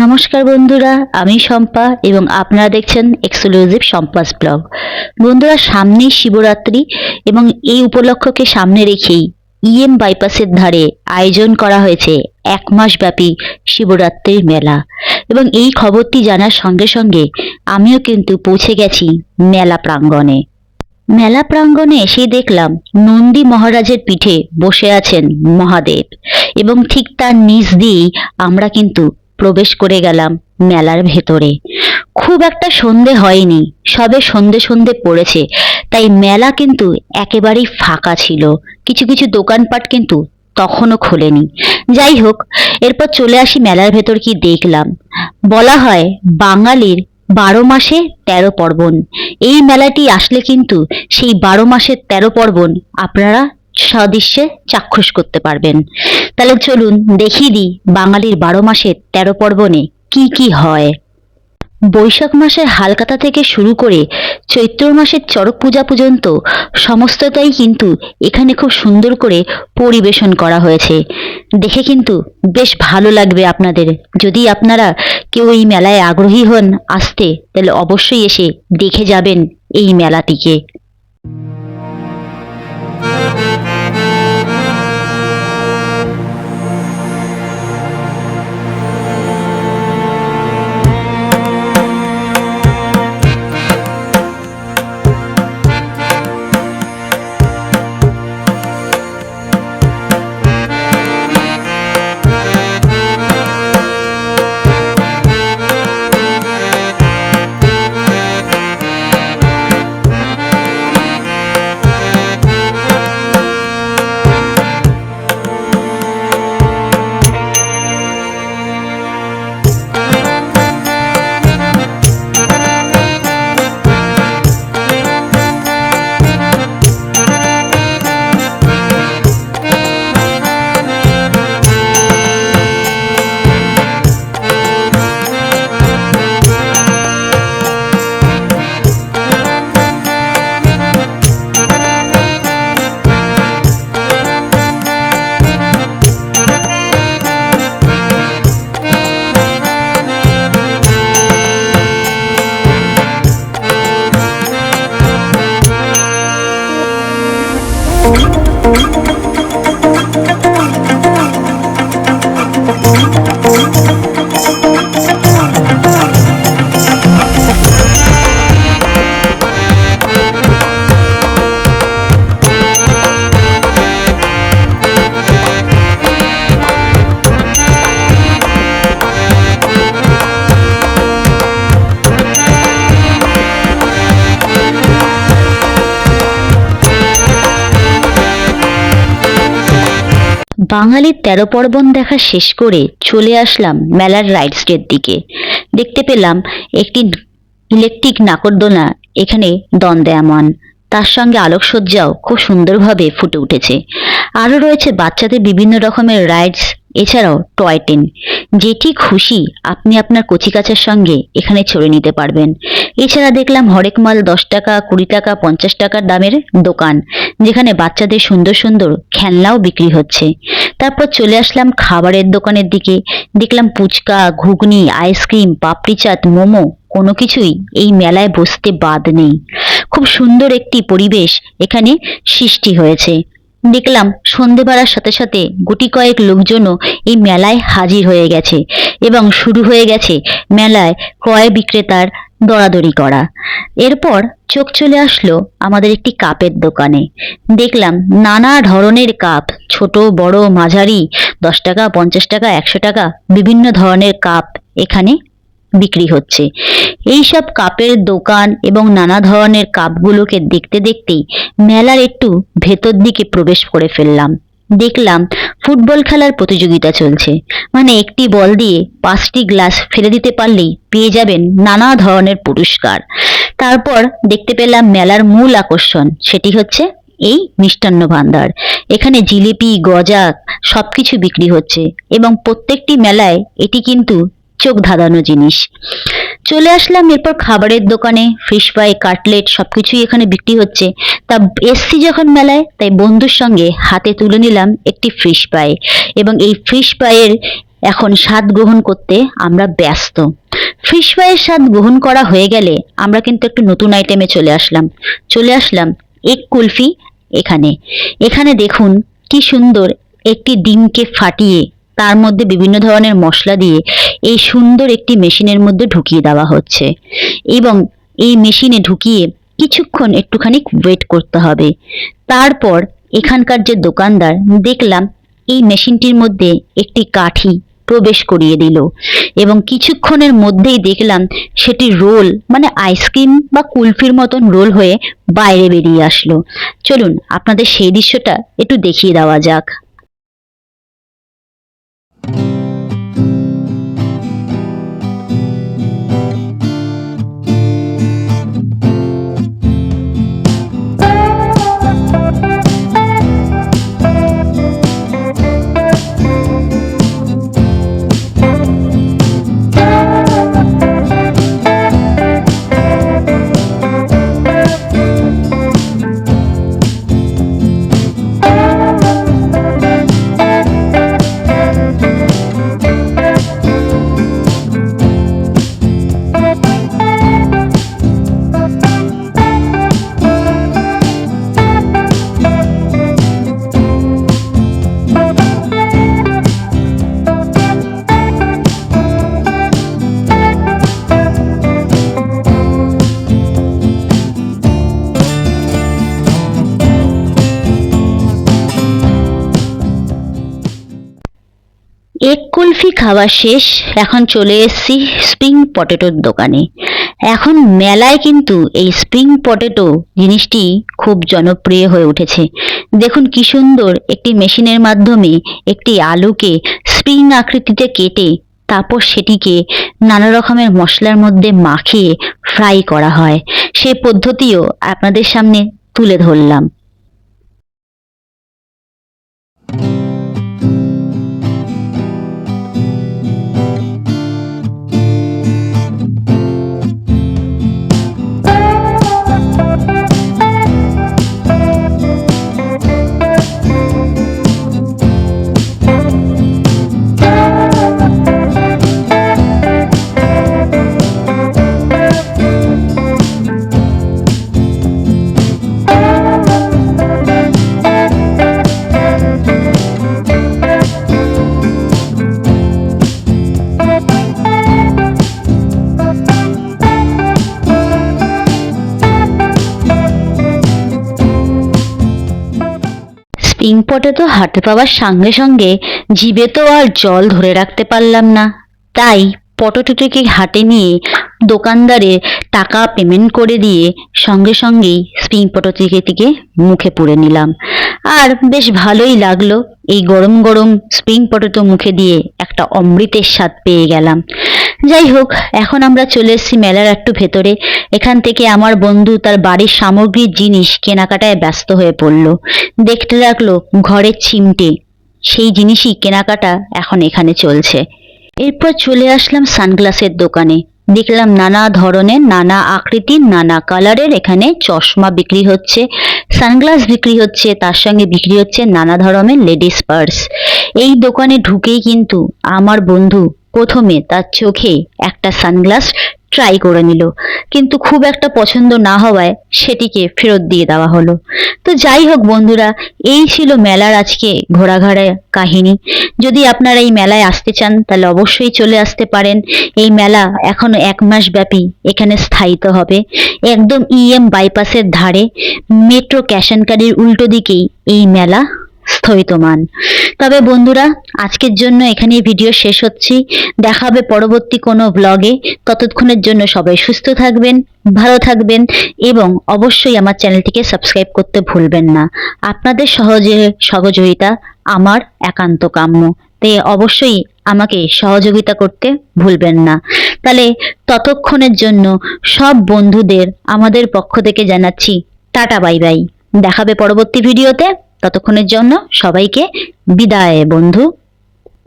নমস্কার বন্ধুরা, আমি শম্পা এবং আপনারা দেখছেন এক্সক্লুসিভ শম্পাস ব্লগ। বন্ধুরা, সামনেই শিবরাত্রি এবং এই উপলক্ষকে সামনে রেখেই ইএম বাইপাসের ধারে আয়োজন করা হয়েছে এক মাস ব্যাপী শিবরাত্রির মেলা। এবং এই খবরটি জানার সঙ্গে সঙ্গে আমিও কিন্তু পৌঁছে গেছি মেলা প্রাঙ্গণে। মেলা প্রাঙ্গণে এসে দেখলাম নন্দী মহারাজের পিঠে বসে আছেন মহাদেব। এবং ঠিক তার নিচ দিয়েই আমরা কিন্তু প্রবেশ করে গেলাম মেলার ভেতরে। খুব একটা সন্ধে হয়নি, সবে সন্ধে সন্ধে পড়েছে, তাই মেলা কিন্তু একেবারেই ফাঁকা ছিল। কিছু কিছু দোকানপাট কিন্তু তখনও খোলেনি। যাই হোক, এরপর চলে আসি মেলার ভেতর কি দেখলাম। বলা হয় বাঙালির বারো মাসে তেরো পার্বণ। এই মেলাটি আসলে কিন্তু সেই বারো মাসের তেরো পার্বণ আপনারা সদৃশ্যে চাক্ষুষ করতে পারবেন। তাহলে চলুন দেখিয়ে দিই বাঙালির বারো মাসের তেরো পার্বণে কি কি হয়। বৈশাখ মাসের হালকাতা থেকে শুরু করে চৈত্র মাসের চড়ক পূজা পর্যন্ত সমস্তটাই কিন্তু এখানে খুব সুন্দর করে পরিবেশন করা হয়েছে। দেখে কিন্তু বেশ ভালো লাগবে আপনাদের। যদি আপনারা কেউ এই মেলায় আগ্রহী হন আসতে, তাহলে অবশ্যই এসে দেখে যাবেন এই মেলাটিকে। Thank বাঙালির তেরো পর্বণ দেখা শেষ করে চলে আসলাম মেলার রাইডসের দিকে। দেখতে পেলাম একটি ইলেকট্রিক নাকরদোলা এখানে দন্দেয়ামান তার সঙ্গে আলোকসজ্জাও খুব সুন্দরভাবে ফুটে উঠেছে। আরও রয়েছে বাচ্চাদের বিভিন্ন রকমের রাইডস এছাড়াও টয় ট্রেন যেটি খুশি আপনি আপনার কচিকাচার সঙ্গে এখানে ছড়ে নিতে পারবেন। এছাড়া দেখলাম হরেক মাল দশ টাকা, কুড়ি টাকা, পঞ্চাশ টাকার দামের দোকান, যেখানে বাচ্চাদের সুন্দর সুন্দর খেলনাও বিক্রি হচ্ছে। তারপর চলে আসলাম খাবারের দোকানের দিকে। দেখলাম ফুচকা, ঘুগনি আইসক্রিম পাপড়ি চাট, মোমো, কোনো কিছুই এই মেলায় বসতে বাদ নেই। খুব সুন্দর একটি পরিবেশ এখানে সৃষ্টি হয়েছে। দেখলাম সন্ধে বাড়ার সাথে সাথে গুটি কয়েক লোকজনও এই মেলায় হাজির হয়ে গেছে এবং শুরু হয়ে গেছে মেলায় ক্রয় বিক্রেতার দরাদরি করা। এরপর চোখ চলে আসলো আমাদের একটি কাপের দোকানে। দেখলাম নানা ধরনের কাপ, ছোট, বড়, মাঝারি, দশ টাকা, পঞ্চাশ টাকা, একশো টাকা, বিভিন্ন ধরনের কাপ এখানে বিক্রি হচ্ছে। এই সব কাপের দোকান এবং নানা ধরনের কাপগুলোকে দেখতে দেখতেই মেলার একটু ভেতর দিকে প্রবেশ করে ফেললাম। দেখলাম ফুটবল খেলার প্রতিযোগিতা চলছে। মানে একটি বল দিয়ে পাঁচটি গ্লাস ফেলে দিতে পারলেই পেয়ে যাবেন নানা ধরনের পুরস্কার। তারপর দেখতে পেলাম মেলার মূল আকর্ষণ, সেটি হচ্ছে এই মিষ্টান্ন ভান্ডার। এখানে জিলিপি গজা সবকিছু বিক্রি হচ্ছে এবং প্রত্যেকটি মেলায় এটি কিন্তু চোখ ধাঁধানো জিনিস। চলে আসলাম এরপর খাবারের দোকানে ফিশ ফ্রাই কাটলেট সবকিছুই এখানে বিক্রি হচ্ছে। তা এসছি যখন মেলায়, তাই বন্ধুর সঙ্গে হাতে তুলে নিলাম একটি ফিশ ফ্রাই এবং এই ফিশ ফ্রাইয়ের এখন স্বাদ গ্রহণ করতে আমরা ব্যস্ত। ফিশ ফ্রাইয়ের স্বাদ গ্রহণ করা হয়ে গেলে আমরা কিন্তু একটু নতুন আইটেমে চলে আসলাম। চলে আসলাম এক কুলফি এখানে। এখানে দেখুন কি সুন্দর একটি ডিমকে ফাটিয়ে, তার মধ্যে বিভিন্ন ধরনের মশলা দিয়ে এই সুন্দর একটি মেশিনের মধ্যে ঢুকিয়ে দেওয়া হচ্ছে। এবং এই মেশিনে ঢুকিয়ে কিছুক্ষণ একটুখানি ওয়েট করতে হবে। তারপর এখানকার যে দোকানদার, দেখলাম এই মেশিনটির মধ্যে একটি কাঠি প্রবেশ করিয়ে দিল। এবং কিছুক্ষণের মধ্যেই দেখলাম সেটি রোল মানে আইসক্রিম বা কুলফির মতন রোল হয়ে বাইরে বেরিয়ে আসলো। চলুন, আপনাদের সেই দৃশ্যটা একটু দেখিয়ে দেওয়া যাক। এক কুলফি খাওয়া শেষ, এখন চলে এসেছি স্প্রিং পটেটোর দোকানে। এখন মেলায় কিন্তু এই স্প্রিং পটেটো জিনিসটি খুব জনপ্রিয় হয়ে উঠেছে। দেখুন কি সুন্দর একটি মেশিনের মাধ্যমে একটি আলুকে স্প্রিং আকৃতিতে কেটে, তারপর সেটিকে নানা রকমের মশলার মধ্যে মাখিয়ে ফ্রাই করা হয়। সেই পদ্ধতিও আপনাদের সামনে তুলে ধরলাম। স্প্রিং পটেটো হাতে পাওয়ার সঙ্গে সঙ্গে জিভে তো আর জল ধরে রাখতে পারলাম না। তাই পটেটোটিকে হাতে নিয়ে দোকানদারে টাকা পেমেন্ট করে দিয়ে সঙ্গে সঙ্গেই স্প্রিং পটেটোটিকে মুখে পুরে নিলাম। আর বেশ ভালোই লাগল, এই গরম গরম স্প্রিং পটেটো মুখে দিয়ে একটা অমৃতের স্বাদ পেয়ে গেলাম। যাই হোক এখন আমরা চলে এসেছি মেলার একটু ভেতরে। এখান থেকে আমার বন্ধু তার বাড়ির সামগ্রীর জিনিস কেনাকাটায় ব্যস্ত হয়ে পড়ল। দেখতে লাগল ঘরের চিমটে। সেই জিনিসই কেনাকাটা এখন এখানে চলছে। এরপর চলে আসলাম সানগ্লাসের দোকানে। দেখলাম নানা ধরনের, নানা আকৃতির, নানা কালারের এখানে চশমা বিক্রি হচ্ছে। সানগ্লাস বিক্রি হচ্ছে, তার সঙ্গে বিক্রি হচ্ছে নানা ধরনের লেডিস পার্স। এই দোকানে ঢুকেই কিন্তু আমার বন্ধু প্রথমে তার চোখে একটা সানগ্লাস ট্রাই করে নিল। কিন্তু খুব একটা পছন্দ না হওয়ায় সেটিকে ফেরত দিয়ে দেওয়া হলো। তো যাই হোক বন্ধুরা, এই ছিল মেলার আজকে ঘোরাঘাড়া কাহিনী। যদি আপনারা এই মেলায় আসতে চান, তাহলে অবশ্যই চলে আসতে পারেন। এই মেলা এখনও এক মাস ব্যাপী এখানে স্থায়িত হবে। একদম ইএম বাইপাসের ধারে মেট্রো ক্যাশ অ্যান্ড কারির উল্টো দিকেই এই মেলা স্থৈতমান তবে বন্ধুরা, আজকের জন্য এখানেই ভিডিও শেষ হচ্ছি। দেখা হবে পরবর্তী কোনো ব্লগে ততক্ষণের জন্য সবাই সুস্থ থাকবেন, ভালো থাকবেন এবং অবশ্যই আমার চ্যানেলটিকে সাবস্ক্রাইব করতে ভুলবেন না। আপনাদের সহজে সহযোগিতা আমার একান্ত কাম্য। তাই অবশ্যই আমাকে সহযোগিতা করতে ভুলবেন না। তাহলে ততক্ষণের জন্য সব বন্ধুদের আমাদের পক্ষ থেকে জানাচ্ছি, টাটা, বাই বাই। দেখাবে পরবর্তী ভিডিওতে ততক্ষণের জন্য সবাইকে বিদায় বন্ধু।